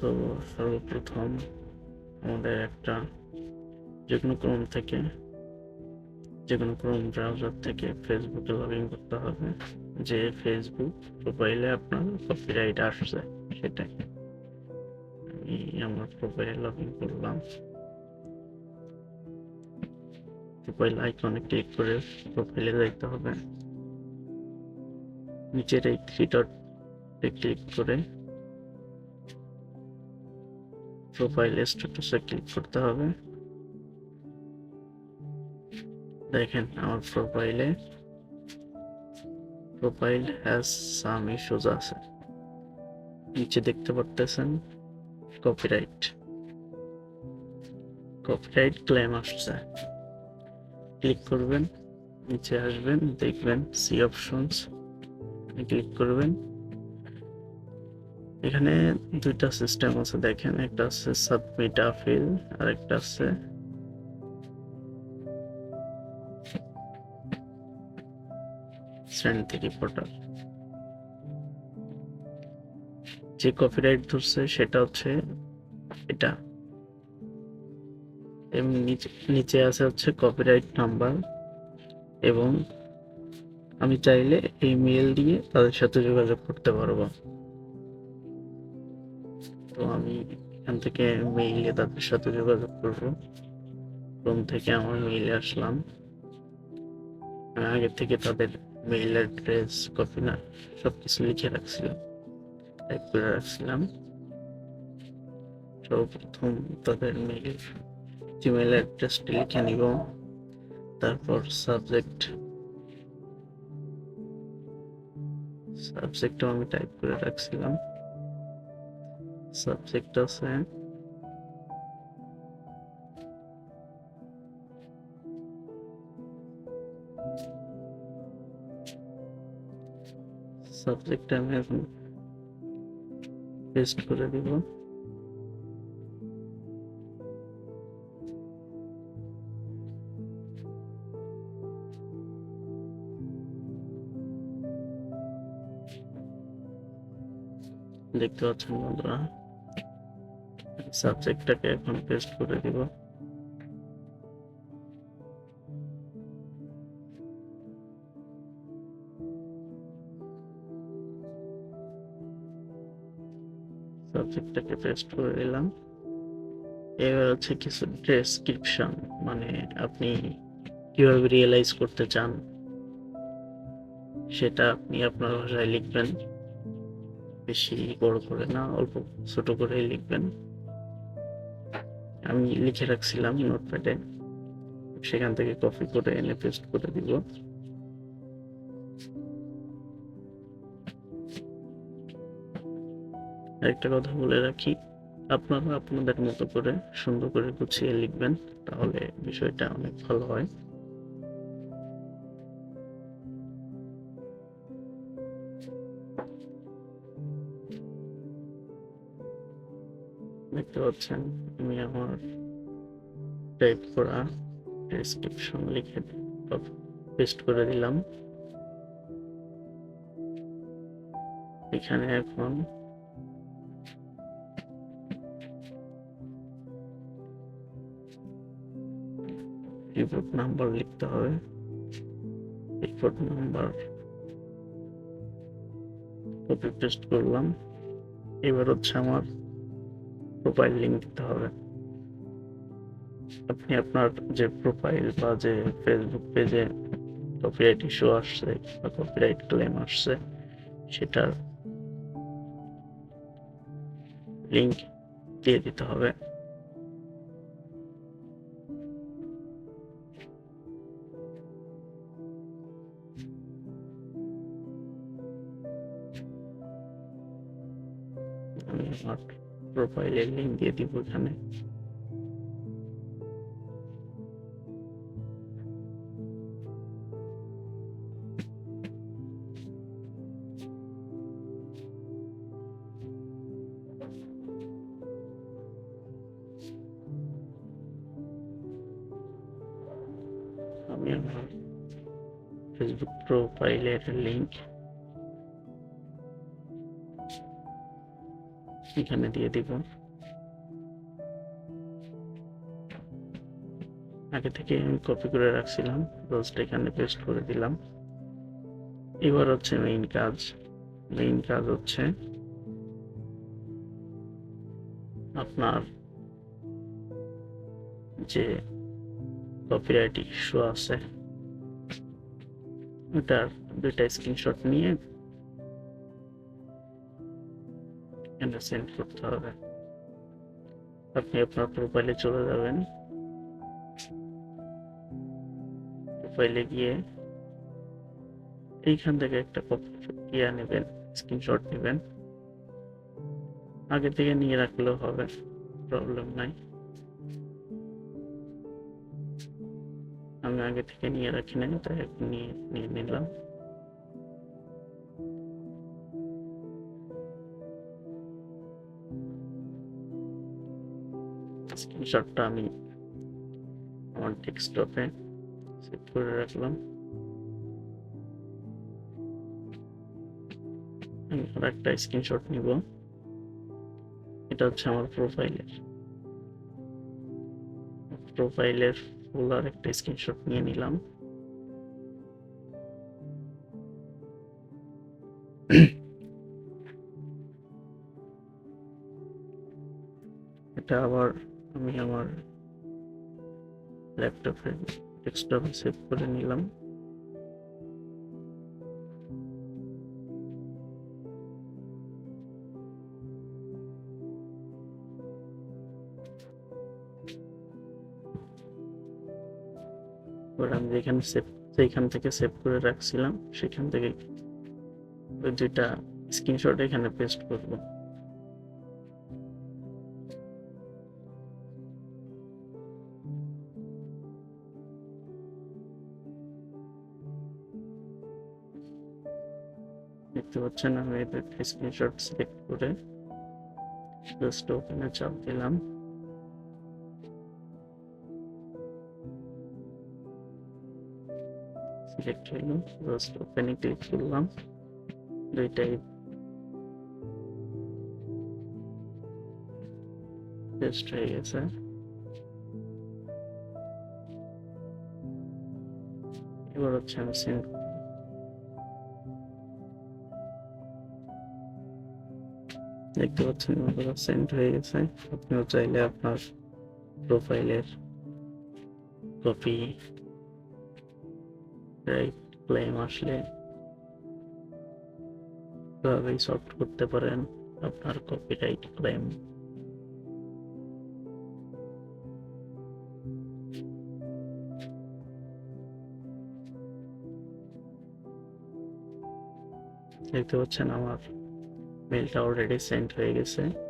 তো সর্বপ্রথম আমাদের একটা যে কোনো ক্রোম থেকে যে কোনো ক্রোম ব্রাউজার থেকে ফেসবুকে লগ ইন করতে হবে। যে ফেসবুক প্রোফাইলে আপনার কপিরাইট আসছে, সেটাই। আমি আমার প্রোফাইলে লগ ইন করলাম। প্রোফাইল আইকনে ক্লিক করে প্রোফাইলে যাইতে হবে। নিচের এই থ্রি ডটে ক্লিক করে প্রোফাইল স্ট্যাটাসে ক্লিক করতে হবে। দেখেন আমার প্রোফাইলে প্রোফাইল হ্যাজ সাম ইস্যুজ আছে। নিচে দেখতে পারতেছেন কপিরাইট কপিরাইট ক্লেম আসছে। ক্লিক করবেন, নিচে আসবেন, দেখবেন সি অপশনস ক্লিক করবেন। এখানে দুইটা সিস্টেম আছে, দেখেন। একটা আছে সাবমিট আপিল আর একটা আছে সেন্ড রিপোর্টার যে কপিরাইট ধরছে, সেটা হচ্ছে এটা। নিচে নিচে আছে হচ্ছে কপিরাইট নাম্বার এবং আমি চাইলে এই মেল দিয়ে তাদের সাথে যোগাযোগ করতে পারব। তো আমি এখান থেকে মেইলে তাদের সাথে যোগাযোগ করব। রুম থেকে আমার মেইলে আসলাম। আগে থেকে তাদের মেইল অ্যাড্রেস কপি না সব কিছু লিখে রাখছিলাম। টাইপ করে রাখছিলাম। সর্বপ্রথম তাদের মেইল জিমেল অ্যাড্রেসটি লিখে নিব। তারপর সাবজেক্ট সাবজেক্টও আমি টাইপ করে রাখছিলাম। সাবজেক্ট আছে সাবজেক্ট আমি এখন পেস্ট করে দিব। দেখতে পাচ্ছেন বন্ধুরা? সাবজেক্টটাকে এখন পেস্ট করে দিব। সাবজেক্টটাকে পেস্ট করে দিলাম এবার হচ্ছে কিছু ডেসক্রিপশন মানে আপনি কীভাবে রিয়েলাইজ করতে চান, সেটা আপনি আপনার ভাষায় লিখবেন। বেশি বড় করে না, অল্প ছোট করে লিখবেন। আমি লিখে রাখছিলাম নোটপ্যাডে। সেখান থেকে কপি করে এনে পেস্ট করে দিব। একটা কথা বলে রাখি, আপনারা আপনাদের মতো করে সুন্দর করে গুছিয়ে লিখবেন, তাহলে বিষয়টা অনেক ভালো হয়। দেখতে পাচ্ছেন, আমি আমার টাইপ করা ডেসক্রিপশন লিখে পেস্ট করে দিলাম। এখানে এখন রিপোর্ট নাম্বার লিখতে হবে। রিপোর্ট নাম্বার কপি পেস্ট করলাম। এবার হচ্ছে আমার প্রোফাইল লিঙ্ক দিতে হবে। আপনি আপনার যে প্রোফাইল বা যে ফেসবুক পেজে কপিরাইট ইস্যু আসছে বা কপিরাইট ক্লেম আসছে, সেটার লিঙ্ক দিয়ে দিতে হবে। আমি আমার প্রোফাইলের লিঙ্ক দিয়ে দিব এখানে আমি আমার ফেসবুক প্রোফাইলের লিঙ্ক এখানে দিয়ে দিব। আগে থেকে আমি কপি করে রাখছিলাম রোজটা এখানে পেস্ট করে দিলাম। এবার হচ্ছে মেইন কাজ। মেইন কাজ হচ্ছে আপনার যে কপিরাইট ইস্যু আছে, ওটার দুইটা স্ক্রিনশট নিয়ে এখানে সেন্ড করতে হবে আপনি আপনার প্রোফাইলে চলে যাবেন প্রোফাইলে গিয়ে এইখান থেকে একটা কপি ইয়া নেবেন স্ক্রিনশট নেবেন আগে থেকে নিয়ে রাখলেও হবে প্রবলেম নাই আমি আগে থেকে নিয়ে রাখি নাই তাই এখন নিয়ে নিয়ে নিলাম স্ক্রিনশটটা আমি আমার ডেস্কটপে সেভ করে রাখলাম। আমি আর একটা স্ক্রিনশট নিব। এটা হচ্ছে আমার প্রোফাইলের প্রোফাইলের ফুল আর একটা স্ক্রিনশট নিয়ে নিলাম। এটা আবার আমি আমার ল্যাপটপে ডেস্কটপে সেভ করে নিলাম। আমি যেখানে সেভ যেখান থেকে সেভ করে রাখছিলাম, সেখান থেকে দুইটা স্ক্রিনশট এখানে পেস্ট করব। দেখতে পাচ্ছেন, আমি এই স্ক্রিনশট সিলেক্ট করে জাস্ট ওখানে চাপ দিলাম। সিলেক্ট হইল জাস্ট ওপেনে ক্লিক করলাম, দুইটাই। পেস্ট হয়ে গেছে। এবার হচ্ছে আমি সেন্ড দেখতে পাচ্ছেন বন্ধুরা সেন্ড হয়ে গেছে। আপনিও চাইলে আপনার প্রোফাইলের কপি রাইট ক্লেম আসলে এভাবেই সলভ করতে পারেন আপনার কপিরাইট ক্লেম দেখতে পাচ্ছেন আমার মেলটা অলরেডি সেন্ড হয়ে গেছে।